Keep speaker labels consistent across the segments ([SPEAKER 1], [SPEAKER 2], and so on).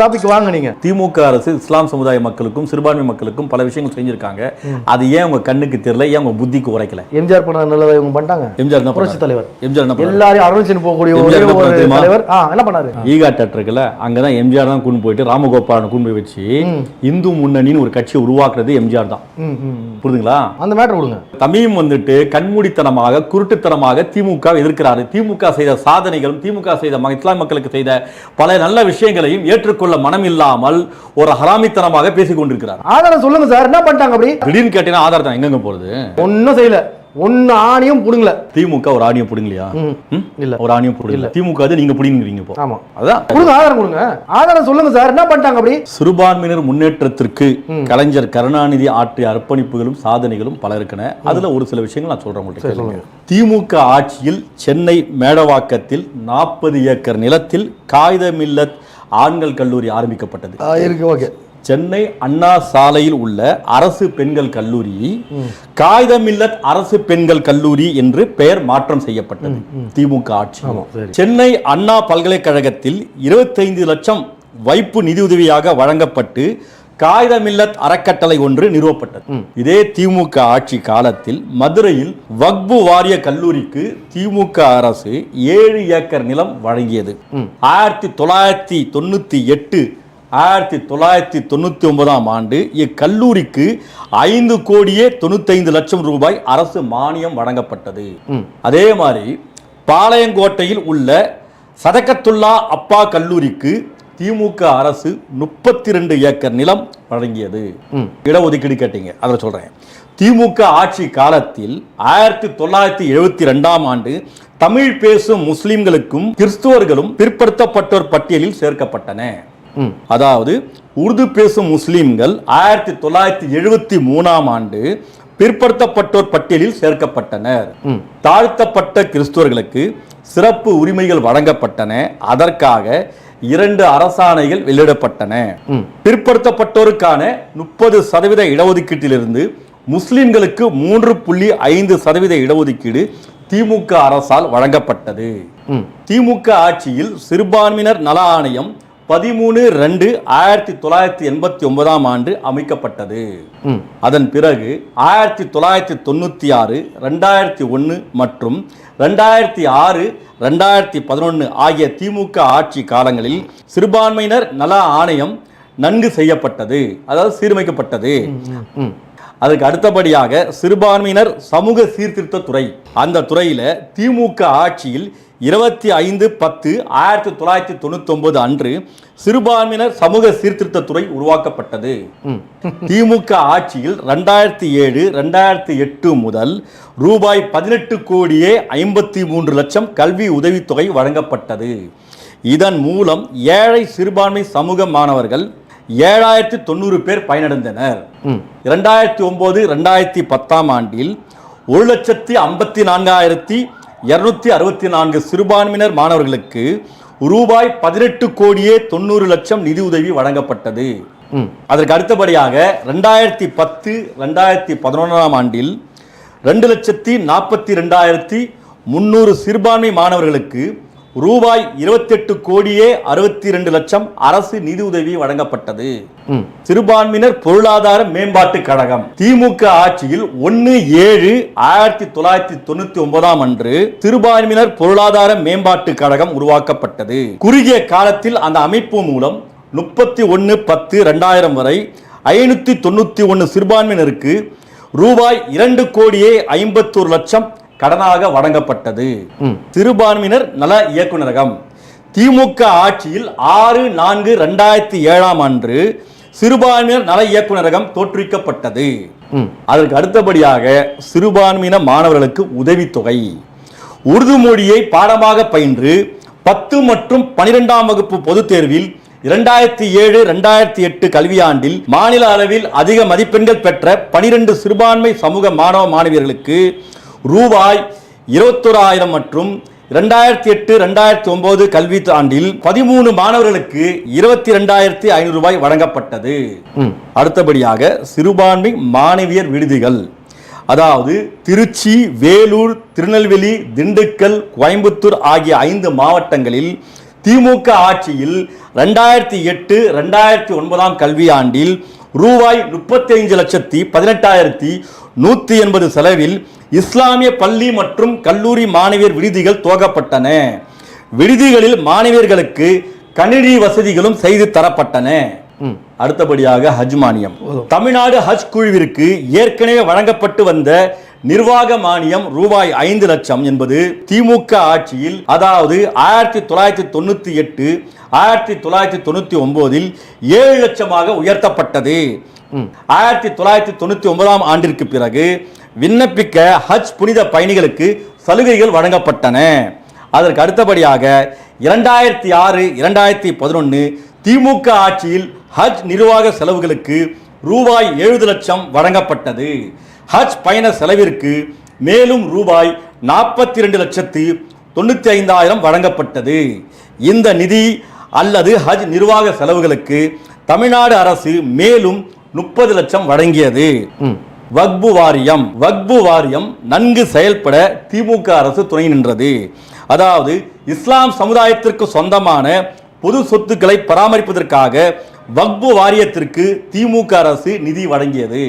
[SPEAKER 1] Topic வாங்க நீங்க.
[SPEAKER 2] திமுக அரசு இஸ்லாம் சமுதாய மக்களுக்கும் சிறுபான்மை மக்களுக்கும் பல விஷயங்கள் செஞ்சிருக்காங்க. அது ஏன் உங்க கண்ணுக்கு தெரியல? ஏன் உங்க புத்திக்கு உரைக்கல?
[SPEAKER 1] எம்ஜிஆர் பண்ண நல்லதை இவங்க பண்ணிட்டாங்க.
[SPEAKER 2] எம்ஜிஆர் என்ன
[SPEAKER 1] புரட்சி? தலைவர்.
[SPEAKER 2] எம்ஜிஆர் என்ன பண்ணாரு?
[SPEAKER 1] எல்லாரையும் அரவணைச்சு போகக்கூடிய ஒரே? தலைவர். என்ன பண்ணாரு?
[SPEAKER 2] ஈகா தேட்டர் இருக்குல்ல அங்கதான் எம்ஜிஆர் தான் கூண்டு போயிட்டு ராமகோபாலனை கூண்டு போய் வச்சு இந்து முன்னணின்னு ஒரு கட்சியை உருவாக்குறது எம்ஜிஆர் தான். புரியுதுங்களா
[SPEAKER 1] அந்த மேட்டர் கொடுங்க.
[SPEAKER 2] தமீம் வந்துட்டு கண்மூடித்தனமாக குருட்டுத்தனமாக திமுக எதிர்க்கிறாரு. திமுக செய்த சாதனைகளும் திமுக செய்த இஸ்லாம் மக்களுக்கு செய்த பல நல்ல விஷயங்களையும் ஏற்றுக்கொள்ள மனம் இல்லாமல் ஒரு ஹராமித்தனமாக பேசிக் கொண்டிருக்கிறார்.
[SPEAKER 1] ஆதாரம் சொல்லுங்க சார். என்ன பண்ணிட்டாங்க அப்படி?
[SPEAKER 2] திடீர்னு கேட்டீங்கன்னா ஆதாரத்தை எங்கெங்க போறது?
[SPEAKER 1] ஒன்னும் செய்யல. ஒன்னு ஆணியும் புடுங்கல.
[SPEAKER 2] திமுக ஒரு ஆணியம் புடுங்கலையா?
[SPEAKER 1] இல்ல.
[SPEAKER 2] ஒரு ஆணியம் புடுங்கல. திமுக அது நீங்க புடிங்கிறீங்க இப்போ.
[SPEAKER 1] ஆமா.
[SPEAKER 2] அதான்.
[SPEAKER 1] கொடுங்க ஆதாரம் கொடுங்க. ஆதாரம் சொல்லுங்க சார். என்ன பண்ணிட்டாங்க அப்படி?
[SPEAKER 2] சிறுபான்மையினர் முன்னேற்றத்திற்கு கலைஞர் கருணாநிதி ஆற்றிய அர்ப்பணிப்புகளும் சாதனைகளும் பல இருக்கின அதுல ஒரு சில விஷயங்கள் நான் சொல்றேன் உங்கள்ட்ட கேளுங்க. திமுக ஆட்சியில் சென்னை மேடவாக்கத்தில் நாற்பது ஏக்கர் நிலத்தில் காகிதமில்லத் ஆண்கள் கல்லூரி ஆரம்பிக்கப்பட்டது.
[SPEAKER 1] இருக்கு ஓகே.
[SPEAKER 2] சென்னை அண்ணா சாலையில் உள்ள அரசு பெண்கள் கல்லூரி காகிதமில்லத் அரசு பெண்கள் கல்லூரி என்று பெயர் மாற்றம் செய்யப்பட்டது. திமுக ஆட்சி. சென்னை அண்ணா பல்கலைக்கழகத்தில் 25 லட்சம் வைப்பு நிதியுதவியாக வழங்கப்பட்டு காகிதமில்லத் அறக்கட்டளை ஒன்று நிறுவப்பட்டது. இதே திமுக ஆட்சி காலத்தில் மதுரையில் வக்பு வாரிய கல்லூரிக்கு திமுக அரசு ஏழு ஏக்கர் நிலம் வழங்கியது. ஆயிரத்தி தொள்ளாயிரத்தி தொண்ணூத்தி எட்டு ஆயிரத்தி தொள்ளாயிரத்தி தொண்ணூத்தி ஒன்பதாம் ஆண்டு இக்கல்லூரிக்கு ஐந்து கோடியே தொண்ணூத்தைந்து லட்சம் ரூபாய் அரசு மானியம் வழங்கப்பட்டது. அதே மாதிரி பாளையங்கோட்டையில் உள்ள சதகத்துல்லா அப்பா கல்லூரிக்கு திமுக அரசு முப்பத்தி ரெண்டு ஏக்கர் நிலம் வழங்கியது. இடஒதுக்கீடு கேட்டீங்க. அதை சொல்றேன். திமுக ஆட்சி காலத்தில் ஆயிரத்தி தொள்ளாயிரத்தி எழுபத்தி ரெண்டாம் ஆண்டு தமிழ் பேசும் முஸ்லிம்களுக்கும் கிறிஸ்துவர்களும் பிற்படுத்தப்பட்டோர் பட்டியலில் சேர்க்கப்பட்டன. அதாவது உருது பேசும் முஸ்லிம்கள் ஆயிரத்தி தொள்ளாயிரத்தி எழுபத்தி மூணாம் ஆண்டு பிற்படுத்தப்பட்டோர் பட்டியலில் சேர்க்கப்பட்டனர். தாழ்த்தப்பட்ட கிறிஸ்துவர்களுக்கு சிறப்பு உரிமைகள் வழங்கப்பட்டன. அதற்காக இரண்டு அரசாணைகள் வெளியிடப்பட்டன. பிற்படுத்தப்பட்டோருக்கான முப்பது சதவீத இடஒதுக்கீட்டிலிருந்து முஸ்லிம்களுக்கு மூன்று புள்ளி ஐந்து சதவீத இடஒதுக்கீடு திமுக அரசால் வழங்கப்பட்டது. திமுக ஆட்சியில் சிறுபான்மையினர் நல ஆணையம் பதிமூணு ரெண்டு ஆயிரத்தி தொள்ளாயிரத்தி எண்பத்தி ஒன்பதாம் ஆண்டு அமைக்கப்பட்டது. அதன் பிறகு ஆயிரத்தி தொள்ளாயிரத்தி தொண்ணூற்றி ஆறு ரெண்டாயிரத்தி ஒன்று மற்றும் ரெண்டாயிரத்தி ஆறு ரெண்டாயிரத்தி பதினொன்று ஆகிய திமுக ஆட்சி காலங்களில் சிறுபான்மையினர் நல ஆணையம் நன்கு செய்யப்பட்டது. அதாவது சீரமைக்கப்பட்டது. அதுக்கு அடுத்தபடியாக சிறுபான்மையினர் சமூக சீர்திருத்த துறை. அந்த துறையில திமுக ஆட்சியில் இருபத்தி ஐந்து பத்து ஆயிரத்தி தொள்ளாயிரத்தி தொண்ணூத்தி ஒன்பது அன்று சிறுபான்மையினர் சமூக சீர்திருத்த துறை உருவாக்கப்பட்டது. திமுக ஆட்சியில் ரெண்டாயிரத்தி ஏழு ரெண்டாயிரத்தி எட்டு முதல் ரூபாய் பதினெட்டு கோடியே ஐம்பத்தி மூன்று லட்சம் கல்வி உதவித்தொகை வழங்கப்பட்டது. இதன் மூலம் ஏழை சிறுபான்மை சமூக மாணவர்கள் ஏழாயிரத்தி தொண்ணூறு பேர் பயனடைந்தனர். இரண்டாயிரத்தி ஒன்பது ரெண்டாயிரத்தி பத்தாம் ஆண்டில் ஒரு லட்சத்தி ஐம்பத்தி நான்காயிரத்தி இருநூத்தி அறுபத்தி நான்கு சிறுபான்மையினர் மாணவர்களுக்கு ரூபாய் பதினெட்டு கோடியே தொண்ணூறு லட்சம் நிதியுதவி வழங்கப்பட்டது. அதற்கு அடுத்தபடியாக ரெண்டாயிரத்தி பத்து ரெண்டாயிரத்தி பதினொன்றாம் ஆண்டில் ரெண்டு லட்சத்தி நாற்பத்தி ரெண்டாயிரத்தி முந்நூறு சிறுபான்மை மாணவர்களுக்கு ரூபாய் இருபத்தெட்டு கோடியே அறுபத்தி ரெண்டு லட்சம் அரசு நிதியுதவி வழங்கப்பட்டது. சிறுபான்மையினர் பொருளாதார மேம்பாட்டு கழகம் திமுக ஆட்சியில் ஒன்னு ஏழு ஆயிரத்தி தொள்ளாயிரத்தி தொண்ணூத்தி ஒன்பதாம் அன்று சிறுபான்மையினர் பொருளாதார மேம்பாட்டு கழகம் உருவாக்கப்பட்டது. குறுகிய காலத்தில் அந்த அமைப்பு மூலம் முப்பத்தி ஒன்னு பத்து ரெண்டாயிரம் வரை ஐநூத்தி தொண்ணூத்தி ஒன்னு சிறுபான்மையினருக்கு ரூபாய் இரண்டு கோடியே ஐம்பத்தோரு லட்சம் கடனாக வழங்கப்பட்டது. சிறுபான்மையினர் நல இயக்குநரகம். திமுக ஆட்சியில் ஆறு நான்கு ரெண்டாயிரத்தி ஏழாம் அன்று சிறுபான்மையினர் நல இயக்குநரகம் தோற்றுவிக்கப்பட்டது. அதற்கு அடுத்தபடியாக சிறுபான்மையின மாணவர்களுக்கு உதவித்தொகை. உருது மொழியை பாடமாக பயின்று பத்து மற்றும் பனிரெண்டாம் வகுப்பு பொதுத் தேர்வில் இரண்டாயிரத்தி ஏழு ரெண்டாயிரத்தி எட்டு கல்வியாண்டில் மாநில அளவில் அதிக மதிப்பெண்கள் பெற்ற பனிரெண்டு சிறுபான்மை சமூக மாணவ மாணவியர்களுக்கு ரூபாய் இருபத்தோராயிரம் மற்றும் ரெண்டாயிரத்தி எட்டு ரெண்டாயிரத்தி ஒன்பது கல்வி ஆண்டில் பதிமூணு மாணவர்களுக்கு இருபத்தி ரெண்டாயிரத்தி ஐநூறு ரூபாய் வழங்கப்பட்டது. அடுத்தபடியாக சிறுபான்மை மாணவியர் விடுதிகள் அதாவது திருச்சி வேலூர் திருநெல்வேலி திண்டுக்கல் கோயம்புத்தூர் ஆகிய ஐந்து மாவட்டங்களில் திமுக ஆட்சியில் ரெண்டாயிரத்தி எட்டு ரெண்டாயிரத்தி ஒன்பதாம் கல்வியாண்டில் ரூபாய் முப்பத்தி ஐந்து லட்சத்தி பதினெட்டாயிரத்தி நூத்தி எண்பது செலவில் இஸ்லாமிய பள்ளி மற்றும் கல்லூரி மாணவியர் விடுதிகள் துவங்கப்பட்டன விடுதிகளில் மாணவியர்களுக்கு கணினி வசதிகளும் செய்து தரப்பட்டன. அடுத்தபடியாக ஹஜ் மானியம். தமிழ்நாடு ஹஜ் குழுவிற்கு ஏற்கனவே வழங்கப்பட்டு வந்த நிர்வாக மானியம் ரூபாய் ஐந்து லட்சம் என்பது திமுக ஆட்சியில் அதாவது ஆயிரத்தி தொள்ளாயிரத்தி தொண்ணூத்தி எட்டு ஆயிரத்தி தொள்ளாயிரத்தி தொண்ணூத்தி ஒன்பதில் ஏழு லட்சமாக உயர்த்தப்பட்டது. ஆயிரத்தி தொள்ளாயிரத்தி தொண்ணூத்தி ஒன்பதாம் ஆண்டிற்கு பிறகு விண்ணப்பிக்க ஹஜ் புனித பயணிகளுக்கு சலுகைகள் வழங்கப்பட்டன. அதற்கு அடுத்தபடியாக இரண்டாயிரத்தி ஆறு இரண்டாயிரத்தி பதினொன்று திமுக ஆட்சியில் ஹஜ் நிர்வாக செலவுகளுக்கு ரூபாய் எழுபது லட்சம் வழங்கப்பட்டது. ஹஜ் பயண செலவிற்கு மேலும் ரூபாய் நாற்பத்தி ரெண்டு லட்சத்து தொண்ணூற்றி ஐந்தாயிரம் வழங்கப்பட்டது. இந்த நிதி அல்லது ஹஜ் நிர்வாக செலவுகளுக்கு தமிழ்நாடு அரசு மேலும் முப்பது லட்சம் வழங்கியது. வக்பு வாரியம் வக்பு வாரியம் நன்கு செயல்பட திமுக அரசு துணை நின்றது. அதாவது இஸ்லாம் சமுதாயத்திற்கு சொந்தமான பொது சொத்துக்களை பராமரிப்பதற்காக வக்பு வாரியத்திற்கு திமுக அரசு நிதி வழங்கியது.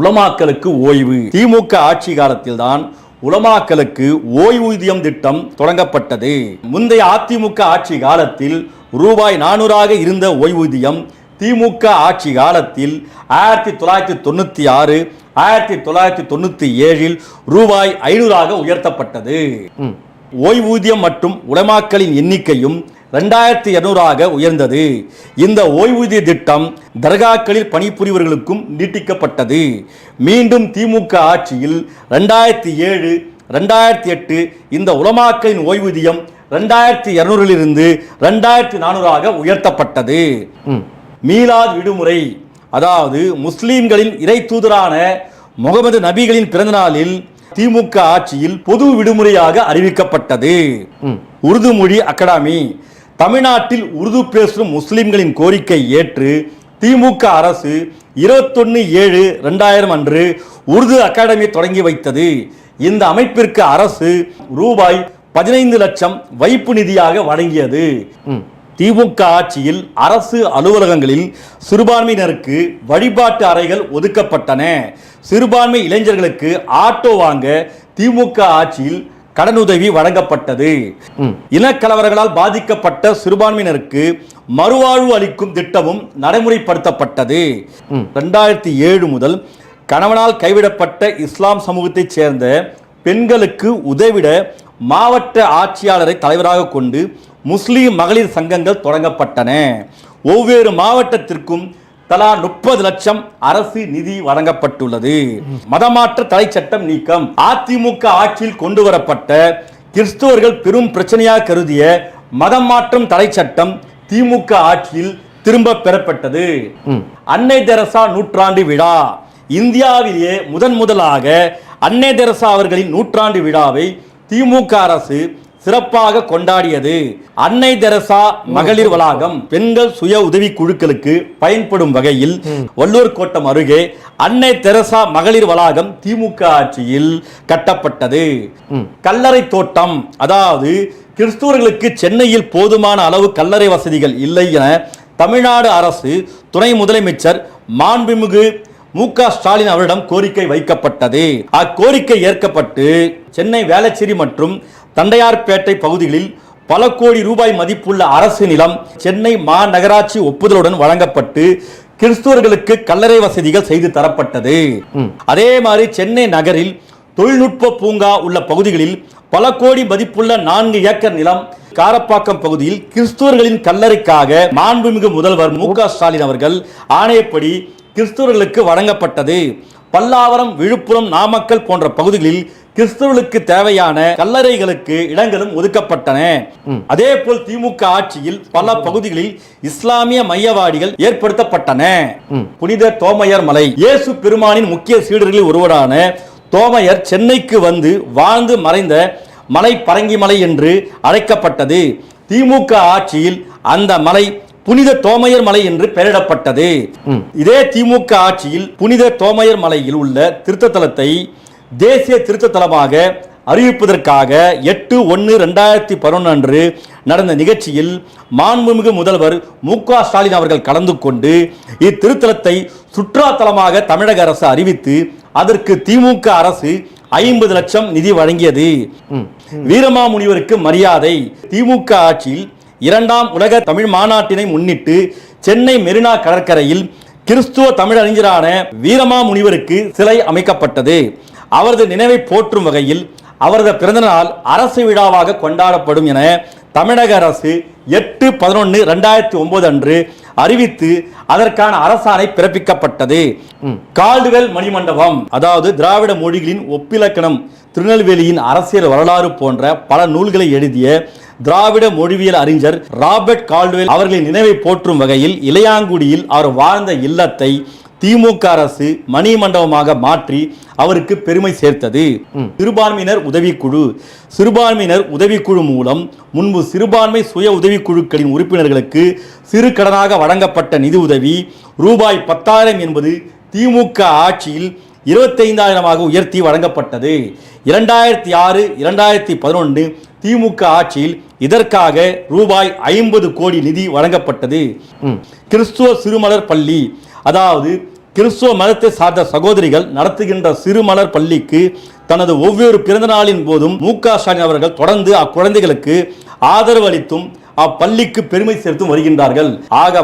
[SPEAKER 2] உலமாக்களுக்கு ஓய்வு. திமுக ஆட்சி காலத்தில்தான் உலமாக்களுக்கு ஓய்வூதியம் திட்டம் தொடங்கப்பட்டது. முந்தைய அதிமுக ஆட்சி காலத்தில் ரூபாய் நானூறாக இருந்த ஓய்வூதியம் திமுக ஆட்சி காலத்தில் ஆயிரத்தி தொள்ளாயிரத்தி தொண்ணூற்றி ஆறு ஆயிரத்தி தொள்ளாயிரத்தி தொண்ணூற்றி ஏழில் ரூபாய் ஐநூறாக உயர்த்தப்பட்டது. ஓய்வூதியம் மற்றும் உலமாக்களின் எண்ணிக்கையும் ரெண்டாயிரத்தி இருநூறாக உயர்ந்தது. இந்த ஓய்வூதிய திட்டம் தர்காக்களில் பணிபுரிவர்களுக்கும் நீட்டிக்கப்பட்டது. மீண்டும் திமுக ஆட்சியில் ரெண்டாயிரத்தி ஏழு ரெண்டாயிரத்தி எட்டு இந்த உலமாக்களின் ஓய்வூதியம் ரெண்டாயிரத்தி இருநூறிலிருந்து ரெண்டாயிரத்தி நானூறாக உயர்த்தப்பட்டது. மீலாத் விடுமுறை. அதாவது முஸ்லிம்களின் இறை தூதரான முகமது நபிகளின் பிறந்தநாளில் திமுக ஆட்சியில் பொது விடுமுறையாக அறிவிக்கப்பட்டது. உருது மொழி அகாடமி. தமிழ்நாட்டில் உருது பேசும் முஸ்லிம்களின் கோரிக்கை ஏற்று திமுக அரசு இருபத்தொன்னு ஏழு ரெண்டாயிரம் அன்று உருது அகாடமி தொடங்கி வைத்தது. இந்த அமைப்பிற்கு அரசு ரூபாய் பதினைந்து லட்சம் வைப்பு நிதியாக வழங்கியது. திமுக ஆட்சியில் அரசு அலுவலகங்களில் சிறுபான்மையினருக்கு வழிபாட்டு அறைகள் ஒதுக்கப்பட்டன. சிறுபான்மை இளைஞர்களுக்கு ஆட்டோ வாங்க திமுக ஆட்சியில் கடனுதவி வழங்கப்பட்டது. இனக்கலவரங்களால் பாதிக்கப்பட்ட சிறுபான்மையினருக்கு மறுவாழ்வு அளிக்கும் திட்டமும் நடைமுறைப்படுத்தப்பட்டது. ரெண்டாயிரத்தி ஏழு முதல் கணவனால் கைவிடப்பட்ட இஸ்லாம் சமூகத்தைச் சேர்ந்த பெண்களுக்கு உதவிட மாவட்ட ஆட்சியாளரை தலைவராக கொண்டு முஸ்லிம் மகளிர் சங்கங்கள் தொடங்கப்பட்டன. ஒவ்வொரு மாவட்டத்திற்கும் தலா முப்பது லட்சம் அரசு நிதி வழங்கப்பட்டுள்ளது. மதமாற்ற தடை சட்டம் நீக்கம். அதிமுக ஆட்சியில் கொண்டு வரப்பட்ட கிறிஸ்துவர்கள் பெரும் பிரச்சனையாக கருதிய மதம் மாற்றம் தடை சட்டம் திமுக ஆட்சியில் திரும்ப பெறப்பட்டது. அன்னை தெரசா நூற்றாண்டு விழா. இந்தியாவிலேயே முதன் முதலாக அன்னை தெரசா அவர்களின் நூற்றாண்டு விழாவை திமுக அரசு சிறப்பாக கொண்டாடியது. அன்னை தெரசா மகளிர் வளாகம் பெண்கள் சுய உதவி குழுக்களுக்கு பயன்படும் வகையில் வள்ளூர் கோட்டம் அருகே அன்னை தெரசா மகளிர் வளாகம் திமுக ஆட்சியில் கட்டப்பட்டது. கல்லறை தோட்டம் அதாவது கிறிஸ்துவர்களுக்கு சென்னையில் போதுமான அளவு கல்லறை வசதிகள் இல்லை என தமிழ்நாடு அரசு துணை முதலமைச்சர் மாண்புமிகு மு க ஸ்டாலின் அவரிடம் கோரிக்கை வைக்கப்பட்டது. அக்கோரிக்கை ஏற்கப்பட்டு சென்னை வேளச்சேரி மற்றும் தண்டையார்பேட்டை பகுதிகளில் பல கோடி ரூபாய் மதிப்புள்ள அரசு நிலம் சென்னை மாநகராட்சி ஒப்புதலுடன் வழங்கப்பட்டு கிறிஸ்துவர்களுக்கு கல்லறை வசதிகள் செய்து தரப்பட்டது. அதே மாதிரி சென்னை நகரில் தொழில்நுட்ப பூங்கா உள்ள பகுதிகளில் பல கோடி மதிப்புள்ள நான்கு ஏக்கர் நிலம் காரப்பாக்கம் பகுதியில் கிறிஸ்துவர்களின் கல்லறைக்காக மாண்புமிகு முதல்வர் மு ஸ்டாலின் அவர்கள் ஆணையப்படி கிறிஸ்துவர்களுக்கு வழங்கப்பட்டது பல்லாவரம் விழுப்புரம் நாமக்கல் போன்ற பகுதிகளில் கிறிஸ்துவர்களுக்கு தேவையான கல்லறைகளுக்கு இடங்களும் ஒதுக்கப்பட்டன. அதே போல் திமுக ஆட்சியில் பல பகுதிகளில் இஸ்லாமிய மையவாடிகள் ஏற்படுத்தப்பட்டன. புனித தோமையர் மலை. இயேசு பெருமானின் முக்கிய சீடர்களில் ஒருவரான தோமையர் சென்னைக்கு வந்து வாழ்ந்து மறைந்த மலை பரங்கி மலை என்று அழைக்கப்பட்டது. திமுக ஆட்சியில் அந்த மலை புனித தோமையர் மலை என்று பெயரிடப்பட்டது. இதே திமுக ஆட்சியில் புனித தோமையர் மலையில் உள்ள திருத்தலத்தை தேசிய திருத்தலமாக அறிவிப்பதற்காக எட்டு ஒன்று ரெண்டாயிரத்தி பதினொன்று அன்று நடந்த நிகழ்ச்சியில் மாண்புமிகு முதல்வர் மு க ஸ்டாலின் அவர்கள் கலந்து கொண்டு இத்திருத்தலத்தை சுற்றுலாத்தலமாக தமிழக அரசு அறிவித்து அதற்கு திமுக அரசு ஐம்பது லட்சம் நிதி வழங்கியது. வீரமாமுனிவருக்கு மரியாதை. திமுக ஆட்சியில் இரண்டாம் உலக தமிழ் மாநாட்டினை முன்னிட்டு சென்னை மெரினா கடற்கரையில் கிறிஸ்துவ தமிழறிஞரான வீரமாமுனிவருக்கு சிலை அமைக்கப்பட்டது. அவரது நினைவை போற்றும் வகையில் அவரது பிறந்தநாள் அரசு விழாவாக கொண்டாடப்படும் என தமிழக அரசு எட்டு பதினொன்று ரெண்டாயிரத்தி ஒன்பது அன்று அறிவித்து அதற்கான அரசாணை பிறப்பிக்கப்பட்டது. கால்டுவெல் மணிமண்டபம் அதாவது திராவிட மொழிகளின் ஒப்பிலக்கணம் திருநெல்வேலியின் அரசியல் வரலாறு போன்ற பல நூல்களை எழுதிய திராவிட மொழிவியல் அறிஞர் ராபர்ட் கால்டுவெல் அவர்களின் நினைவை போற்றும் வகையில் இளையாங்குடியில் அவர் வாழ்ந்த இல்லத்தை திமுக அரசு மணி மண்டபமாக மாற்றி அவருக்கு பெருமை சேர்த்தது. சிறுபான்மையினர் உதவிக்குழு. சிறுபான்மையினர் உதவிக்குழு மூலம் முன்பு சிறுபான்மை சுய உதவிக்குழுக்களின் உறுப்பினர்களுக்கு சிறு கடனாக வழங்கப்பட்ட நிதி உதவி ரூபாய் பத்தாயிரம் என்பது திமுக ஆட்சியில் இருபத்தைந்தாயிரமாக உயர்த்தி வழங்கப்பட்டது. இரண்டாயிரத்தி ஆறு இரண்டாயிரத்தி பதினொன்று திமுக ஆட்சியில் இதற்காக ரூபாய் ஐம்பது கோடி நிதி வழங்கப்பட்டது. கிறிஸ்துவ சிறுமலர் பள்ளி. அதாவது கிறிஸ்துவ மதத்தை சார்ந்த சகோதரிகள் நடத்துகின்ற சிறுமலர் பள்ளிக்கு தனது ஒவ்வொரு பிறந்த நாளின் போதும் மு க ஸ்டாலின் அவர்கள் தொடர்ந்து அக்குழந்தைகளுக்கு ஆதரவு அளித்தும் அப்பள்ளிக்கு பெருமை சேர்த்தும் வருகின்றார்கள். ஆக